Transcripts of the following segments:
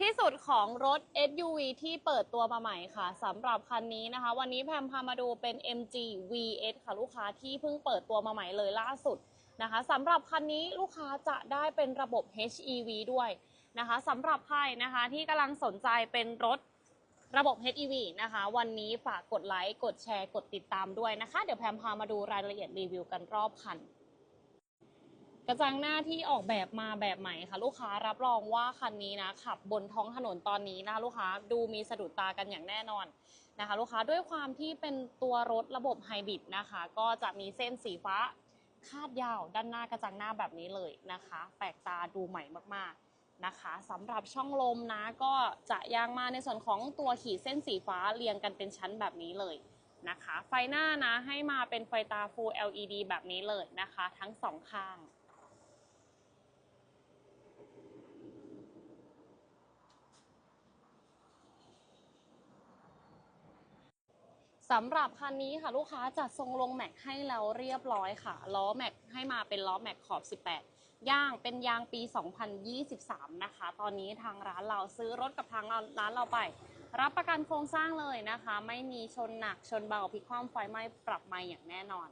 ที่สุดของรถ SUV ที่เปิดตัวมาใหม่ค่ะสำหรับคันนี้นะคะ วันนี้แพมพามาดูเป็น MG VS ค่ะลูกค้าที่เพิ่งเปิดตัวมาใหม่เลยล่าสุดนะคะสำหรับคันนี้ลูกค้าจะได้เป็นระบบ HEV ด้วยนะคะสำหรับใครนะคะที่กำลังสนใจเป็นรถระบบ HEV นะคะ วันนี้ฝากกดไลค์ กดแชร์ กดติดตามด้วยนะคะ เดี๋ยวแพมพามาดูรายละเอียดรีวิวกันรอบคัน กระจังหน้าที่ออกแบบมาแบบใหม่ค่ะ ลูกค้ารับรองว่าคันนี้นะขับบนท้องถนนตอนนี้นะคะลูกค้าดูมีสะดุดตากันอย่างแน่นอนนะคะ ลูกค้าด้วยความที่เป็นตัวรถระบบไฮบริดนะคะ ก็จะมีเส้นสีฟ้าคาดยาวด้านหน้ากระจังหน้าแบบนี้เลยนะคะ แปลกตาดูใหม่มากๆนะคะสำหรับช่องลมนะก็จะยางมาในส่วนของตัวขีดเส้นสีฟ้าเรียงกันเป็นชั้นแบบนี้เลยนะคะ ไฟหน้านะให้มาเป็นไฟตา Full LED แบบนี้เลยนะคะ ทั้งสองข้าง สำหรับคันนี้ค่ะลูกค้าจัดทรงลงแม็กให้แล้วเรียบร้อยค่ะ ล้อแม็กให้มาเป็นล้อแม็กขอบ 18 ย่างเป็นยางปี 2023 นะคะ ตอนนี้ทางร้านเราซื้อรถกับทางร้านเราไป รับประกันโครงสร้างเลยนะคะ ไม่มีชนหนักชนเบาพลิกคว่ำไฟไหม้ปรับไม่อย่างแน่นอน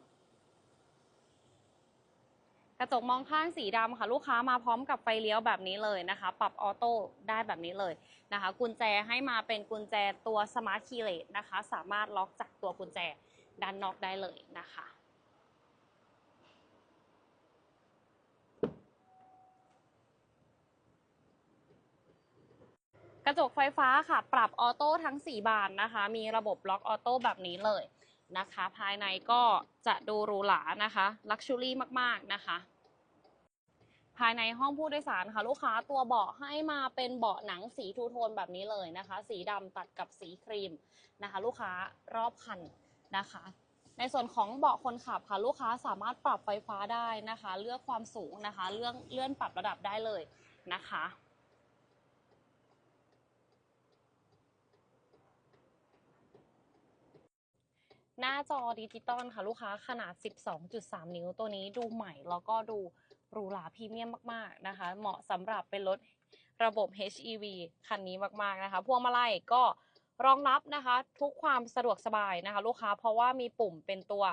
กระจกมองข้างสีดำค่ะลูกค้ามาพร้อมกับไฟเลี้ยวแบบนี้เลยนะคะ ปรับออโต้ได้แบบนี้เลยนะคะ กุญแจให้มาเป็นกุญแจตัวสมาร์ทคีย์เลสนะคะ สามารถล็อกจากตัวกุญแจด้านนอกได้เลยนะคะกระจกไฟฟ้าค่ะ ปรับออโต้ทั้ง 4 บานนะคะ มีระบบล็อกออโต้แบบนี้เลย นะคะ ภายในก็จะดูหรูหรานะคะลักชัวรี่มากๆนะคะ ภายในห้องผู้โดยสารค่ะลูกค้าตัวเบาะให้มาเป็นเบาะหนังสีทูโทนแบบนี้เลยนะคะ สีดำตัดกับสีครีมนะคะ ลูกค้ารอบคันนะคะในส่วนของเบาะคนขับค่ะลูกค้าสามารถปรับไฟฟ้าได้นะคะ เลือกความสูงนะคะ เลื่อนเลื่อนปรับระดับได้เลยนะคะ หน้าจอดิจิตอลค่ะลูกค้าขนาด 12.3 นิ้วตัวนี้ดูใหม่แล้วก็ดูหรูหราพรีเมียมมากๆนะคะ เหมาะสำหรับเป็นรถระบบ HEV คันนี้มากๆนะคะ พวงมาลัยก็รองรับนะคะ ทุกความสะดวกสบายนะคะ ลูกค้าเพราะว่ามีปุ่มเป็นตัว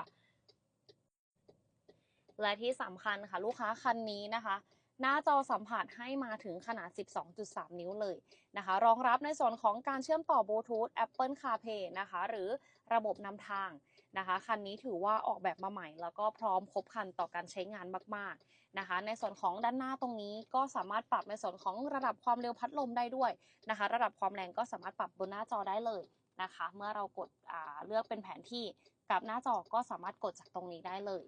และที่สำคัญค่ะ ลูกค้าคันนี้นะคะ หน้าจอสัมผัสให้มาถึงขนาด 12.3 นิ้วเลยนะคะ รองรับในส่วนของการเชื่อมต่อบลูทูธ Apple CarPlay นะคะ หรือระบบนำทางนะคะ คันนี้ถือว่าออกแบบมาใหม่ แล้วก็พร้อมครบครันต่อการใช้งานมาก ๆนะคะ ในส่วนของด้านหน้าตรงนี้ก็สามารถปรับในส่วนของระดับความเร็วพัดลมได้ด้วยนะคะ ระดับความแรงก็สามารถปรับบนหน้าจอได้เลยนะคะ เมื่อเรากดเลือกเป็นแผนที่กับหน้าจอก็สามารถกดจากตรงนี้ได้เลย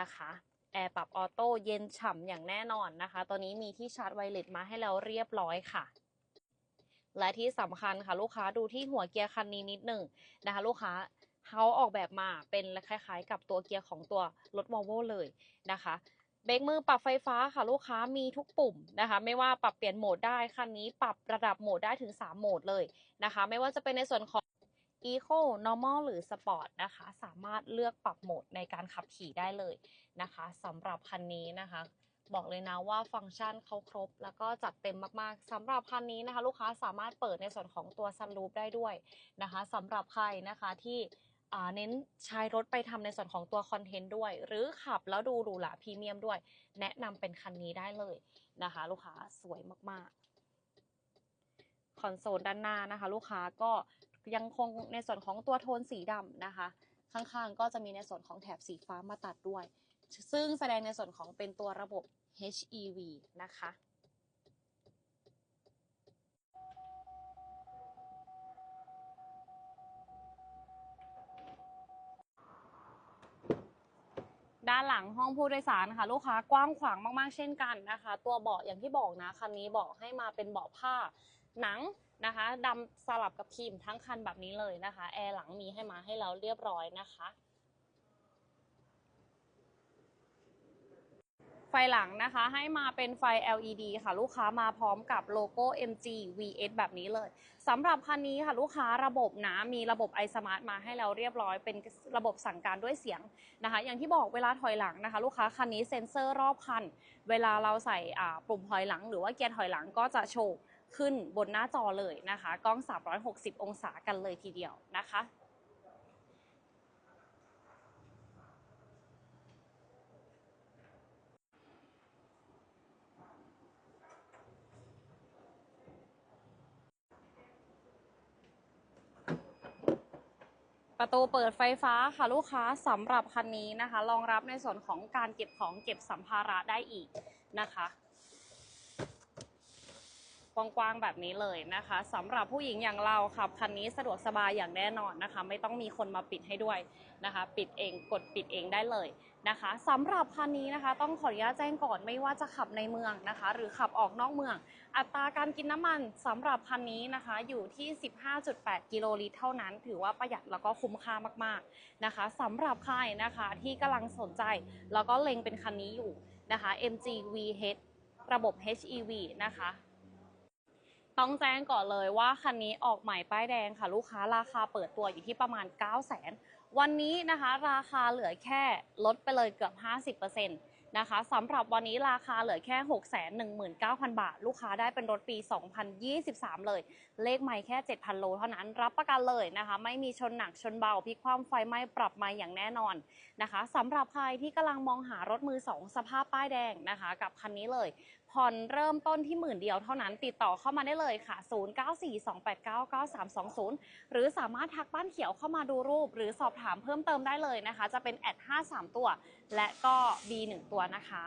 นะคะ แอร์ปรับออโต้เย็นฉ่ำอย่างแน่นอนนะคะ ตัวนี้มีที่ชาร์จไวเลสมาให้แล้วเรียบร้อยค่ะ และที่สำคัญค่ะลูกค้าดูที่หัวเกียร์คันนี้นิดหนึ่งนะคะ ลูกค้าเขาออกแบบมาเป็นคล้ายๆ กับตัวเกียร์ของตัวรถวอลโวเลยนะคะเบรกมือปรับไฟฟ้าค่ะลูกค้ามีทุกปุ่มนะคะ ไม่ว่าปรับเปลี่ยนโหมดได้คันนี้ปรับระดับโหมดได้ถึง 3 โหมดเลยนะคะ ไม่ว่าจะเป็นในส่วนของ Eco Normal หรือ Sport นะคะ สามารถเลือกปรับโหมดในการขับขี่ได้เลยนะคะสำหรับคันนี้นะคะ บอกเลยนะว่าฟังก์ชันเขาครบ แล้วก็จัดเต็มมากๆสำหรับคันนี้นะคะ ลูกค้าสามารถเปิดในส่วนของตัวซันรูฟได้ด้วยนะคะสำหรับใครนะคะที่เน้นใช้รถไปทำในส่วนของตัวคอนเทนต์ด้วย หรือขับแล้วดูหรูหราพรีเมียมด้วย แนะนำเป็นคันนี้ได้เลยนะคะ ลูกค้าสวยมากๆ คอนโซลด้านหน้านะคะ ลูกค้าก็ ยังคงในส่วนของตัวโทนสีดำนะคะ ข้างๆก็จะมีในส่วนของแถบสีฟ้ามาตัดด้วย ซึ่งแสดงในส่วนของเป็นตัวระบบ HEV นะคะด้านหลังห้องผู้โดยสารค่ะ ลูกค้ากว้างขวางมากๆเช่นกันนะคะ ตัวเบาะอย่างที่บอกนะคันนี้เบาะให้มาเป็นเบาะผ้าหนัง นะคะดำสลับกับครีมทั้งคันแบบนี้เลยนะคะ แอร์หลังมีให้มาให้แล้วเรียบร้อยนะคะ ไฟหลังนะคะให้มาเป็นไฟ LED ค่ะ ลูกค้ามาพร้อมกับโลโก้ MG VS แบบนี้เลยสำหรับคันนี้ค่ะลูกค้าระบบนะมีระบบ iSmart มาให้แล้วเรียบร้อย เป็นระบบสั่งการด้วยเสียงนะคะ อย่างที่บอกเวลาถอยหลังนะคะ ลูกค้าคันนี้เซ็นเซอร์รอบคัน เวลาเราใส่ปุ่มถอยหลัง หรือว่าเกียร์ถอยหลังก็จะโชว์ ขึ้นบนหน้าจอเลยนะคะ กล้อง 360 องศากันเลยทีเดียวนะคะประตูเปิดไฟฟ้าค่ะลูกค้าสำหรับคันนี้นะคะรองรับในส่วนของการเก็บของเก็บสัมภาระได้อีกนะคะ กว้างๆแบบนี้เลยนะคะสำหรับผู้หญิงอย่างเราขับคันนี้สะดวกสบายอย่างแน่นอนนะคะ ไม่ต้องมีคนมาปิดให้ด้วยนะคะ ปิดเองกดปิดเองได้เลยนะคะสำหรับคันนี้นะคะ ต้องขออนุญาตแจ้งก่อนไม่ว่าจะขับในเมืองนะคะ หรือขับออกนอกเมือง อัตราการกินน้ำมันสำหรับคันนี้นะคะ อยู่ที่ 15.8 กิโลลิตรเท่านั้น ถือว่าประหยัดแล้วก็คุ้มค่ามากๆนะคะสำหรับใครนะคะที่กำลังสนใจ แล้วก็เล็งเป็นคันนี้อยู่นะคะ MG VH ระบบ HEV นะคะ ต้องแจ้งก่อนเลยว่าคันนี้ออกใหม่ป้ายแดงค่ะ ลูกค้าราคาเปิดตัวอยู่ที่ประมาณ 9 0 0 0 0 0วันนี้นะคะราคาเหลือแค่ลดไปเลยเกือบ 50%นะคะสำหรับวันนี้ราคาเหลือแค่ 619,000 บาท ลูกค้าได้เป็นรถปี 2023 เลย เลขไม่แค่ 7,000 โลเท่านั้นรับประกันเลยนะคะ ไม่มีชนหนักชนเบาพลิกคว่ำไฟไหม้ปรับไม่อย่างแน่นอนนะคะสำหรับใครที่กำลังมองหารถมือ 2 สภาพป้ายแดงนะคะ กับคันนี้เลย ผ่อนเริ่มต้นที่หมื่นเดียวเท่านั้นติดต่อเข้ามาได้เลยค่ะ 0942899320 หรือสามารถทักบ้านเขียวเข้ามาดูรูป หรือสอบถามเพิ่มเติมได้เลยนะคะ จะเป็นแอด53 ตัว และก็ B1 ตัวนะคะ